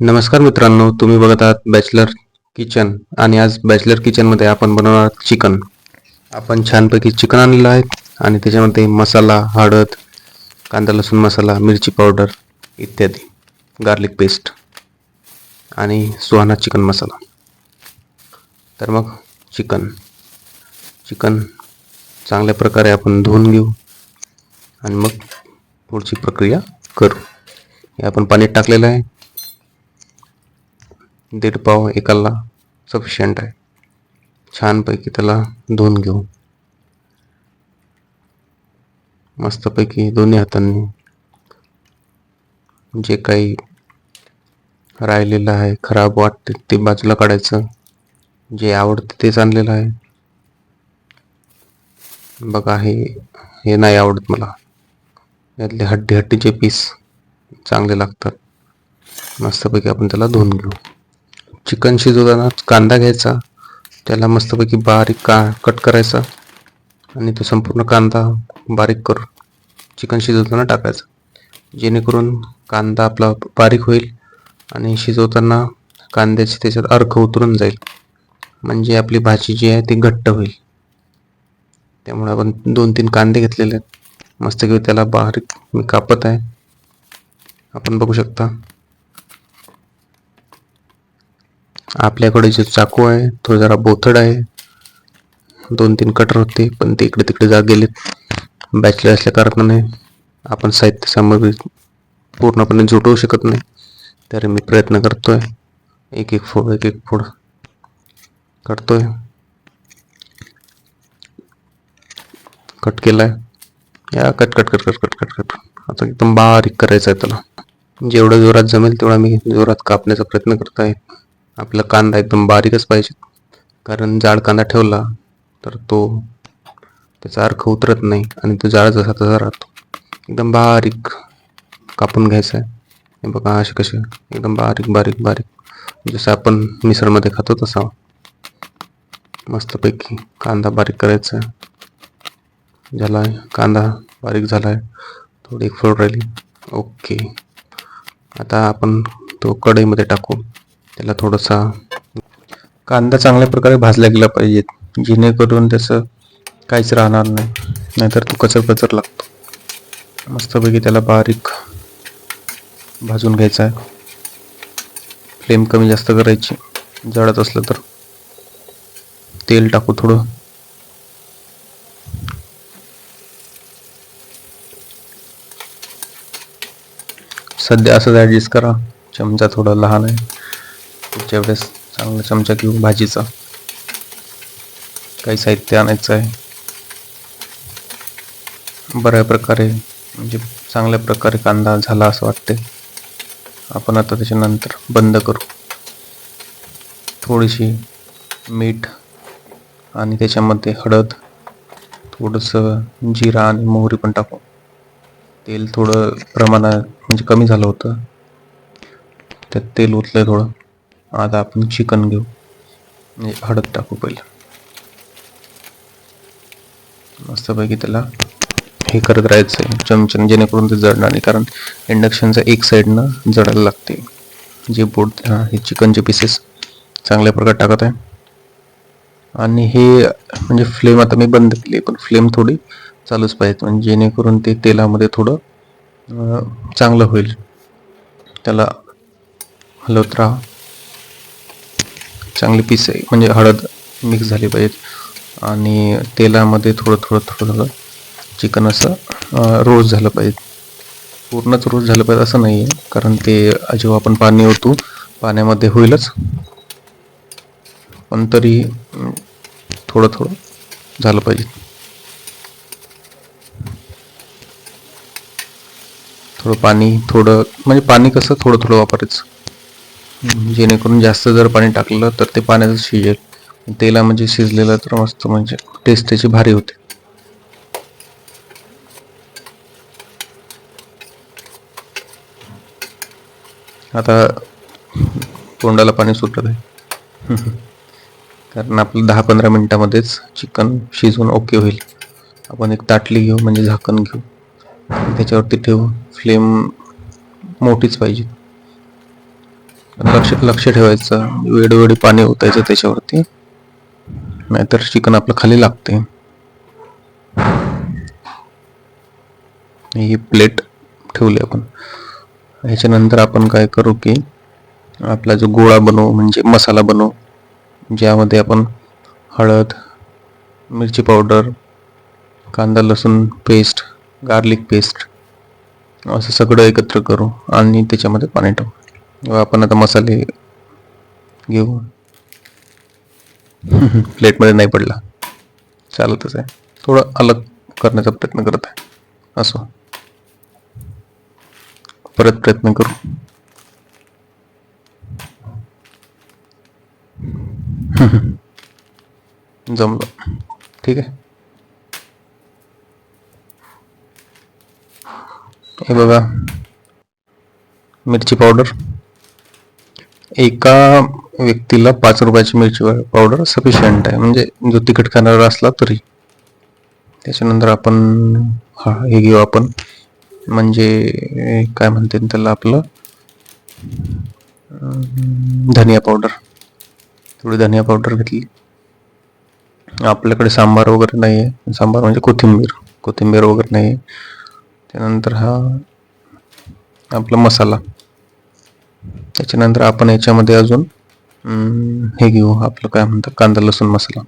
नमस्कार मित्रांनो तुम्ही बघत आहात बॅचलर किचन आणि आज बॅचलर किचनमध्ये आपण बनवणार चिकन. आपण छानपैकी चिकन आणलेलं आहे आणि त्याच्यामध्ये मसाला हळद कांदा लसूण मसाला मिरची पावडर इत्यादी गार्लिक पेस्ट आणि सुहाना चिकन मसाला. तर मग चिकन. चिकन चांगल्या प्रकारे आपण धुवून घेऊ आणि मग पुढची प्रक्रिया करू. हे आपण पाण्यात टाकलेलं आहे. दीड पाव एकाला सफिशियंट आहे. छानपैकी त्याला धुवून घेऊ. मस्तपैकी दोन्ही हातांनी जे काही राहिलेलं आहे खराब वाटते ते बाजूला काढायचं. जे आवडते तेच आणलेलं आहे. बघा हे हे नाही आवडत मला. यातले हड्डी हड्डीचे पीस चांगले लागतात. मस्तपैकी आपण त्याला धुवून घेऊ. चिकन शिजवताना कांदा घ्यायचा त्याला मस्तपैकी बारीक का कट करायचा आणि तो संपूर्ण कांदा बारीक करून चिकन शिजवताना टाकायचा. जेणेकरून कांदा आपला बारीक होईल आणि शिजवताना कांद्याची त्याच्यात अर्क उतरून जाईल. म्हणजे आपली भाजी जी आहे ती घट्ट होईल. त्यामुळे आपण दोन तीन कांदे घेतलेले आहेत. मस्त घेऊ त्याला बारीक मी कापत आहे. आपण बघू शकता. आपल्याकडे जो चाकू आहे तो जरा बोथड आहे. दोन तीन कटर होते पण ते इकडे तिकडे जा गेलेत. बॅचलर असल्या कारणाने आपण साहित्य सामग्री पूर्णपणे जुटवू शकत नाही. तरी मी प्रयत्न करतोय. एक एक फोड एक एक फोड करतोय. कट केलाय. या cut cut cut cut cut cut cut आता एकदम बारीक करायचं आहे त्याला. जेवढं जोरात जमेल तेवढा मी जोरात कापण्याचा प्रयत्न करत आहे आपला कांदा एकदम बारीकच पाहिजे. कारण जाड कांदा ठेवला तर तो त्याचा अर्क उतरत नाही आणि तो जाड जसा तसा राहतो. एकदम बारीक कापून घ्यायचा आहे हे बघा असे कसे एकदम बारीक बारीक बारीक. जसं आपण मिसळमध्ये खातो तसा. मस्तपैकी कांदा बारीक करायचा. आहे झाला आहे कांदा बारीक झाला आहे थोडी एक फोड राहिली. ओके. आता आपण तो कढईमध्ये टाकू. त्याला थोडासा कांदा चांगल्या प्रकारे भाजला गेला पाहिजे जेणेकरून त्याचं काहीच राहणार नाही. नाहीतर तो कचर कचर लागतो. मस्तपैकी त्याला बारीक भाजून घ्यायचा आहे. फ्लेम कमी जास्त करायची. जळत असलं तर तेल टाकू थोडं. सध्या असंच ॲडजस्ट करा. चमचा थोडा लहान आहे. पुढच्या वेळेस चांगला चमचा घेऊ भाजीचा. काही साहित्य आणायचं आहे. बऱ्या प्रकारे म्हणजे चांगल्या प्रकारे कांदा झाला असं वाटते आपण आता त्याच्यानंतर बंद करू. थोडीशी मीठ आणि त्याच्यामध्ये हळद थोडंसं जिरा आणि मोहरी पण टाकू. तेल थोडं प्रमाणात म्हणजे कमी झालं होतं. त्यात तेल ओतलं थोडं. आता आपण चिकन घेऊ. म्हणजे हळद टाकू पहिलं. मस्तपैकी त्याला हे करत राहायचं आहे. चमचन जेणेकरून ते जळणार नाही. कारण इंडक्शनचं एक साईडनं जळायला लागते. जे बोट हे चिकनचे पीसेस चांगल्या प्रकारे टाकत आहे. आणि हे म्हणजे फ्लेम आता मी बंद केली पण फ्लेम थोडी चालूच पाहिजे म्हणजे जेणेकरून ते तेलामध्ये थोडं चांगलं होईल. त्याला हलवत राहा. चांगली पीस आहे. म्हणजे हळद मिक्स झाली पाहिजे आणि तेलामध्ये थोडं थोडं थोडं थोडं चिकन असं रोज झालं पाहिजे पूर्णच रोज झालं पाहिजे असं नाही आहे कारण ते जेव्हा आपण पाणी ओतू पाण्यामध्ये होईलच. पण तरी थोडं थोडं झालं पाहिजे थोडं पाणी थोडं म्हणजे पाणी कसं थोडं थोडं वापरायचं. जेणेकरून जास्त जर पाणी टाकलं तर ते पाण्याचं शिजेल. तेला म्हणजे शिजलेलं तर मस्त म्हणजे टेस्ट त्याची भारी होते. आता तोंडाला पाणी सुटत आहे कारण आपलं दहा पंधरा मिनटामध्येच चिकन शिजवून ओके होईल. आपण एक ताटली घेऊ म्हणजे झाकण घेऊ. त्याच्यावरती ठेवू फ्लेम मोठीच पाहिजे. लक्ष लक्ष ठेवायचं वेळोवेळी पाणी ओतायचं त्याच्यावरती. नाहीतर चिकन आपलं खाली लागते. ही प्लेट ठेवली आपण. ह्याच्यानंतर आपण काय करू की आपला जो गोळा बनवू म्हणजे मसाला बनवू ज्यामध्ये आपण हळद मिरची पावडर कांदा लसूण पेस्ट गार्लिक पेस्ट असं सगळं एकत्र करू आणि त्याच्यामध्ये पाणी टाकू. आपण आता मसाले घेऊ. प्लेटमध्ये नाही पडला. चालतच आहे. थोडं अलग करण्याचा प्रयत्न करत आहे. असो. परत प्रयत्न करू. जमलं. ठीक आहे. हे बघा. मिरची पावडर. एका व्यक्तीला पाच रुपयाची मिरची पावडर सफिशियंट आहे. म्हणजे जो तिखट खाणारा असला तरी. त्याच्यानंतर आपण हा हे घेऊ आपण. म्हणजे काय म्हणते त्याला आपलं? धनिया पावडर थोडी धनिया पावडर घेतली. आपल्याकडे सांबार वगैरे नाही आहे सांबार म्हणजे कोथिंबीर. कोथिंबीर वगैरे नाही आहे त्यानंतर हा आपला मसाला. त्याच्यानंतर आपण याच्यामध्ये अजून अं, हे घेऊ आपलं काय म्हणतात कांदा लसूण मसाला.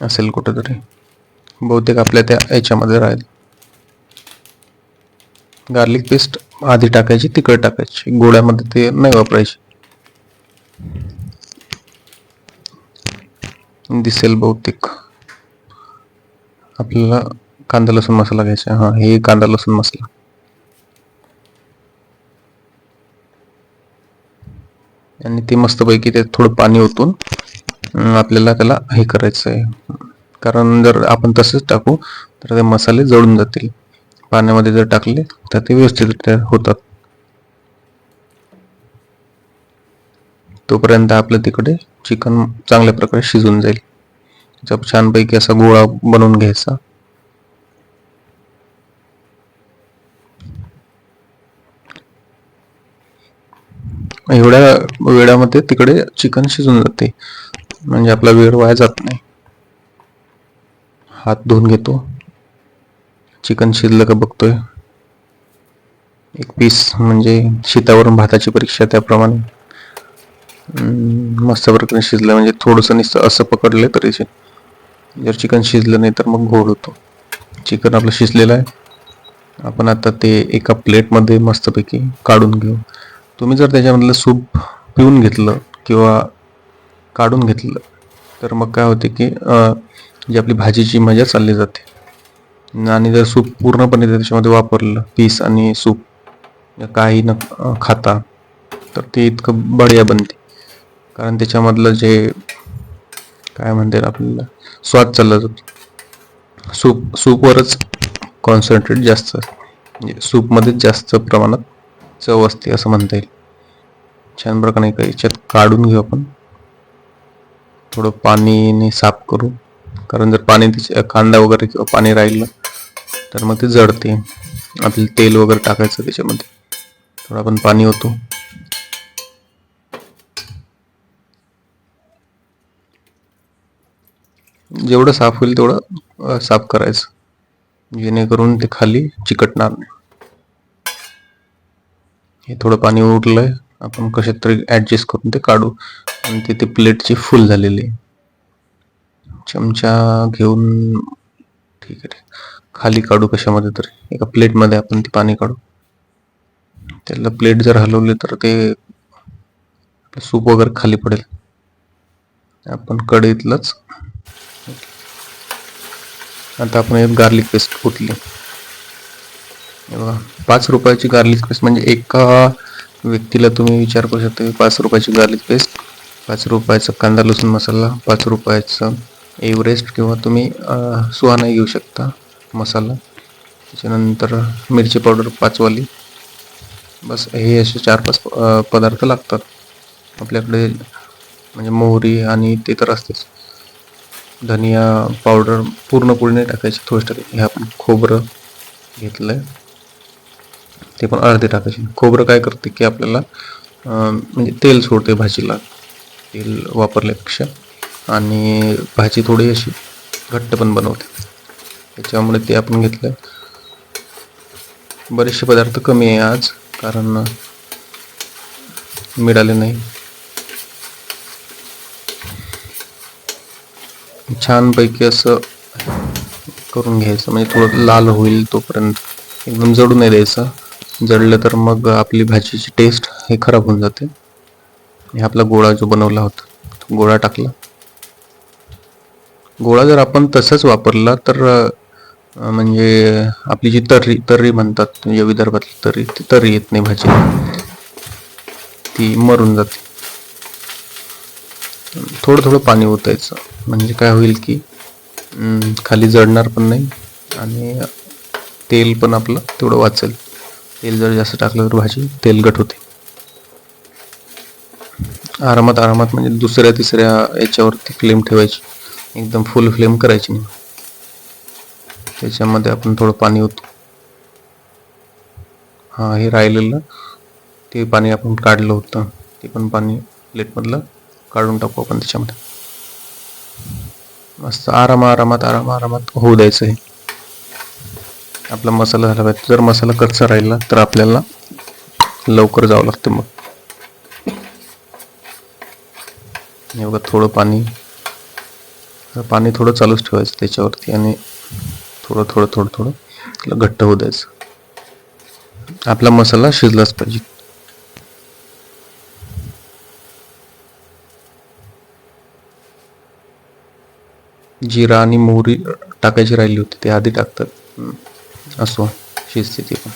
असेल कुठेतरी. बहुतेक आपल्या त्या याच्यामध्ये राहील. गार्लिक पेस्ट आधी टाकायची तिखट टाकायची. गोळ्यामध्ये ते नाही वापरायची. दिसेल बहुतेक. आपल्याला कांदा लसूण मसाला घ्यायचा हा हे कांदा लसूण मसाला. आणि ते मस्तपैकी त्यात थोडं पाणी ओतून आपल्याला त्याला हे करायचं आहे. कारण जर आपण तसंच टाकू तर ते मसाले जळून जातील. पाण्यामध्ये जर टाकले तर ते व्यवस्थित होतात. तोपर्यंत आपलं तिकडे चिकन चांगल्या प्रकारे शिजून जाईल. त्याचा छानपैकी असा गोळा बनवून घ्यायचा. एवढ्या वेळामध्ये तिकडे चिकन शिजून जाते. म्हणजे आपला वेळ वाया जात नाही. हात धुवून घेतो. चिकन शिजलं का बघतोय. एक पीस म्हणजे शेतावरून भाताची परीक्षा त्याप्रमाणे. मस्त प्रकारे शिजलं. म्हणजे थोडंसं नुसतं असं पकडलं तरी जर चिकन शिजलं नाही तर मग गोड होतो. चिकन आपलं शिजलेलं आहे. आपण आता ते एका प्लेटमध्ये मस्तपैकी काढून घेऊ. तुम्ही जर त्याच्यामधलं सूप पिऊन घेतलं किंवा काढून घेतलं तर मग काय होते की जी आपली भाजीची मजा चालली जाते. आणि जर सूप पूर्णपणे त्याच्यामध्ये वापरलं पीस आणि सूप काही न खाता तर ते इतकं बढिया बनते. कारण त्याच्यामधलं जे काय म्हणते आपल्याला स्वाद चालला जातो. सूप सूपवरच कॉन्सन्ट्रेट जास्त म्हणजे सूपमध्येच जास्त प्रमाणात चव असते असं म्हणता येईल. छान प्रकारे एका याच्यात काढून घेऊ आपण. थोडं पाणीने साफ करू. कारण जर पाणी तिच्या कांदा वगैरे किंवा पाणी राहिलं तर मग ते जळते. आपलं तेल वगैरे टाकायचं त्याच्यामध्ये. थोडं आपण पाणी होतो जेवढं साफ होईल तेवढं साफ करायचं. जेणेकरून ते खाली चिकटणार नाही. हे थोडं पाणी उरलंय. आपण कशात तरी ऍडजस्ट करून ते काढू. आणि ते ते प्लेटची फुल झालेली आहे. चमचा घेऊन ठीक आहे. ठीक खाली काढू कशामध्ये तरी. एका प्लेटमध्ये आपण ते पाणी काढू. त्याला प्लेट जर हलवली तर ते सूप वगैरे खाली पडेल. आपण कढईतलंच. आता आपण एक गार्लिक पेस्ट कुटली पाच रुपयाची गार्लिक पेस्ट म्हणजे एका व्यक्तीला तुम्ही विचार करू शकता की पाच रुपयाची गार्लिक पेस्ट पाच रुपयाचा कांदा लसूण मसाला पाच रुपयाचं एव्हरेस्ट किंवा तुम्ही सुहाना घेऊ शकता मसाला. त्याच्यानंतर मिरची पावडर पाचवाली. बस हे असे चार पाच पदार्थ लागतात. आपल्याकडे म्हणजे मोहरी आणि ते तर असतेच. धनिया पावडर पूर्ण नाही टाकायची थोस्टर टाकायची खोबरं घेतलं आहे ते पण अर्धे टाकायचे. खोबरं काय करते की आपल्याला म्हणजे तेल सोडते भाजीला. तेल वापरल्यापेक्षा. आणि भाजी थोडी अशी घट्ट पण बनवते. त्याच्यामुळे ते आपण घेतलं. बरेचसे पदार्थ कमी आहे आज कारण मिळाले नाही. छानपैकी असं करून घ्यायचं. म्हणजे थोडं लाल होईल तोपर्यंत. एकदम जडू नाही द्यायचं. जळलं तर मग आपली भाजीची टेस्ट हे खराब होऊन जाते. हे आपला गोळा जो बनवला होता तो गोळा टाकला. गोळा जर आपण तसाच वापरला तर म्हणजे आपली जी तर्री तर्री म्हणतात म्हणजे विदर्भातली तर्री ती तर्री येत नाही भाजी. ती मरून जाते. थोडं थोडं पाणी ओतायचं. म्हणजे काय होईल की खाली जळणार पण नाही आणि तेल पण आपलं तेवढं वाचेल. तेल जर जास्त टाकलं तर भाजी तेलगट होते. आरामात आरामात म्हणजे दुसऱ्या तिसऱ्या याच्यावरती फ्लेम ठेवायची. एकदम फुल फ्लेम करायची नाही त्याच्यामध्ये आपण थोडं पाणी होतो हा हे राहिलेलं. ते पाणी आपण काढलं होतं. ते पण पाणी प्लेटमधलं काढून टाकू आपण त्याच्यामध्ये. मस्त आराम आरामात आराम आरामात होऊ द्यायचं हे. आपला मसाला झाला पाहिजे. जर मसाला कच्चा राहिला तर आपल्याला लवकर जावं लागतं मग. हे बघा थोडं पाणी. पाणी थोडं चालूच ठेवायचं त्याच्यावरती आणि थोडं थोडं थोडं थोडं त्याला घट्ट होऊ द्यायचं. आपला मसाला शिजलाच पाहिजे. जिरा आणि मोहरी टाकायची राहिली होती ते आधी टाकतात. असो शिजते ती पण.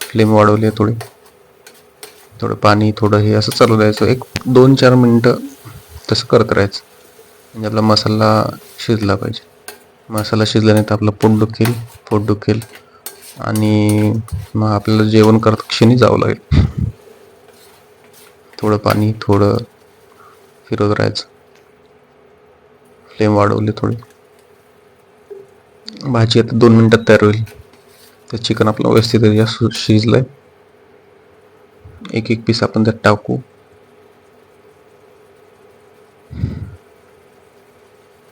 फ्लेम वाढवली आहे थोडी. थोडं पाणी थोडं हे असं चालू द्यायचं. एक दोन चार मिनटं तसं करत राहायचं. म्हणजे आपला मसाला शिजला पाहिजे. मसाला शिजला नाही तर आपलं पोट दुखेल पोट दुखेल. आणि मग आपल्याला जेवण करत क्षणी जावं लागेल. थोडं पाणी थोडं फिरवत राहायचं. फ्लेम वाढवली थोडी. भाजी आता दोन मिनटात तयार होईल. तर चिकन आपलं व्यवस्थित आहे एक एक पीस आपण त्यात टाकू.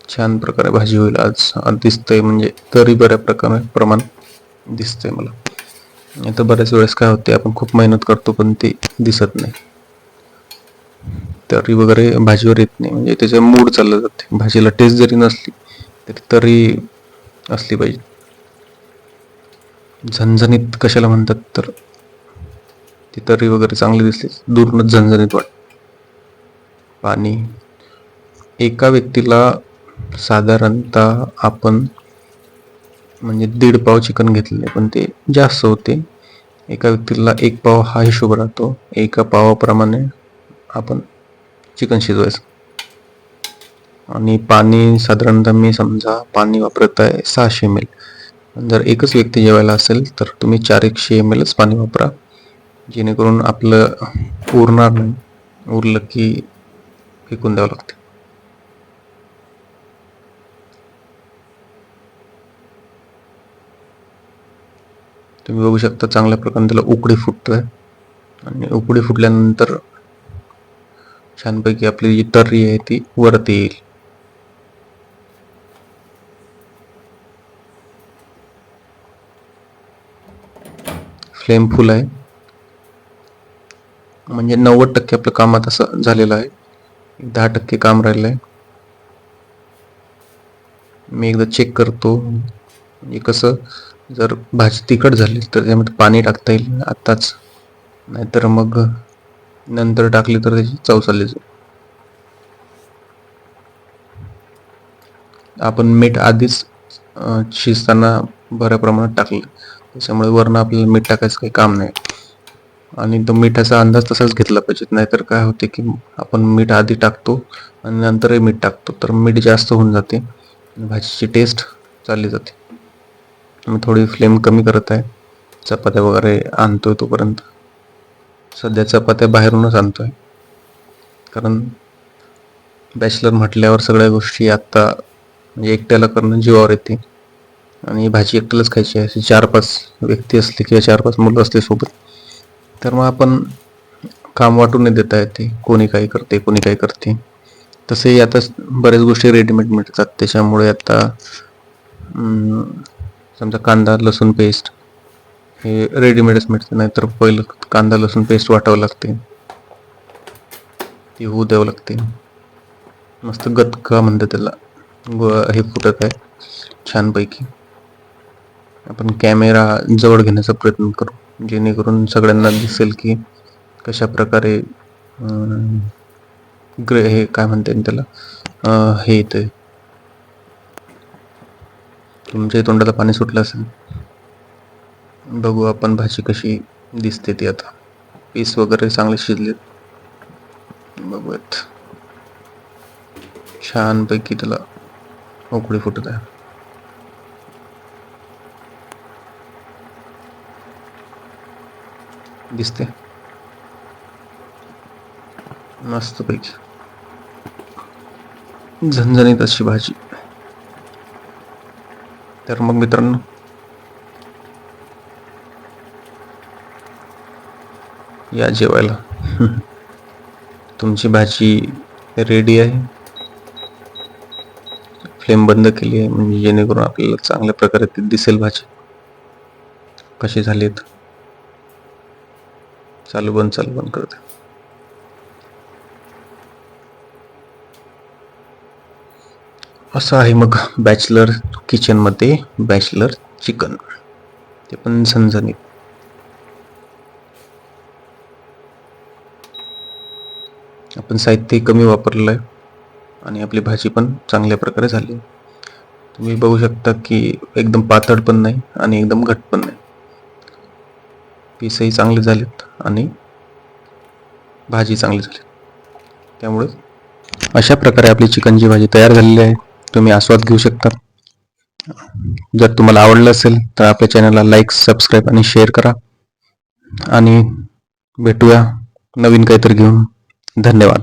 छान प्रकारे भाजी होईल आज. दिसतंय म्हणजे तरी बऱ्या प्रकारे प्रमाण दिसतंय मला. आता बऱ्याच वेळेस काय होते आपण खूप मेहनत करतो पण ती दिसत नाही. तरी वगैरे भाजीवर येत नाही. म्हणजे त्याचे मूड चाललं जाते. भाजीला टेस्ट जरी नसली तरी तरी असली पाहिजे. झणझणीत कशाला म्हणतात तर? ती तरी वगैरे चांगली दिसली दूरनच झणझणीत वाट पाणी. एका व्यक्तीला साधारणतः आपण म्हणजे दीड पाव चिकन घेतलेले पण ते जास्त होते. एका व्यक्तीला एक पाव हा हिशोब राहतो. एका पावाप्रमाणे आपण चिकन शिजवायचं. आणि पाणी साधारणतः मी समजा पाणी वापरत आहे सहाशे एम एल जर एकच व्यक्ती जेवायला असेल तर तुम्ही चार एकशे एम एलच पाणी वापरा. जेणेकरून आपलं उरणार नाही. उरलं की फेकून द्यावं लागते. तुम्ही बघू शकता चांगल्या प्रकारे त्याला उकडी फुटतोय. आणि उकडी फुटल्यानंतर छानपैकी आपली जी तर्री आहे ती वरती येईल. फ्लेम फुल आहे. म्हणजे नव्वद टक्के आपलं काम आता असं झालेलं आहे. दहा टक्के काम राहिलं आहे. मी एकदा चेक करतो. म्हणजे कसं जर भाजी तिखट झाली तर त्यामध्ये पाणी टाकता येईल आत्ताच. नाहीतर मग नंतर टाकली तर त्याची चव चालली जाईल. आपण मीठ आधीच शिजताना बऱ्या प्रमाणात टाकलं. त्याच्यामुळे वरनं आपल्याला मीठ टाकायचं काही काम नाही. आणि तो मिठाचा अंदाज तसाच घेतला पाहिजे. नाहीतर काय होते की आपण मीठ आधी टाकतो आणि नंतरही मीठ टाकतो. तर मीठ जास्त होऊन जाते आणि भाजीची टेस्ट चालली जाते. मी थोडी फ्लेम कमी करत आहे. चपात्या वगैरे आणतोय तोपर्यंत. सध्या चपात्या बाहेरूनच आणतोय. कारण बॅचलर म्हटल्यावर सगळ्या गोष्टी आत्ता म्हणजे एकट्याला करणं जीवावर येते. आणि भाजी एकट्यालाच खायची आहे. अशी चार पाच व्यक्ती असली किंवा चार पाच मुलं असले सोबत तर मग आपण काम वाटून नाही देता येते. कोणी काही करते कोणी काही करते. तसेही आता बऱ्याच गोष्टी रेडीमेड मिळतात. त्याच्यामुळे आता समजा कांदा लसूण पेस्ट हे रेडीमेडच मिळते. नाहीतर पहिलं कांदा लसूण पेस्ट वाटावं लागते. ती होऊ द्यावं लागते. मस्त गतका म्हणतात त्याला. हे फुटत आहे छानपैकी. आपण कॅमेरा जवळ घेण्याचा प्रयत्न करू जेणेकरून सगळ्यांना दिसेल की कशा प्रकारे ग्रे हे काय म्हणते त्याला हे येते तुमच्या तोंडाला पाणी सुटलं असेल. बघू आपण भाजी कशी दिसते ती आता. पीस वगैरे चांगले शिजले बघूयात. छानपैकी त्याला उकळी फुटत आहे. दिसते मस्तपैकी झणझणीत अशी भाजी. तर मग मित्रांनो. या जेवायला. तुमची भाजी रेडी आहे. फ्लेम बंद केली आहे. म्हणजे जेणेकरून आपल्याला चांगल्या प्रकारे ती दिसेल भाजी. कशी झालीत चालू बंद चालू बंद करते. असं आहे मग बॅचलर किचनमध्ये बॅचलर चिकन ते पण झणझणीत आपण साहित्य कमी वापरलं आहे आणि आपली भाजी पण चांगल्या प्रकारे झाली. तुम्ही बघू शकता की एकदम पातळ पण नाही आणि एकदम घट पण नाही. पीसही चांगले झालेत आणि भाजी चांगली झाली. त्यामुळे अशा प्रकारे आपली चिकनची भाजी तयार झालेली आहे तुम्ही आस्वाद घेऊ शकता. जर तुम्हाला आवडलं असेल तर आपल्या चॅनलला लाईक सबस्क्राईब आणि शेअर करा. आणि भेटूया नवीन काहीतरी घेऊन. धन्यवाद.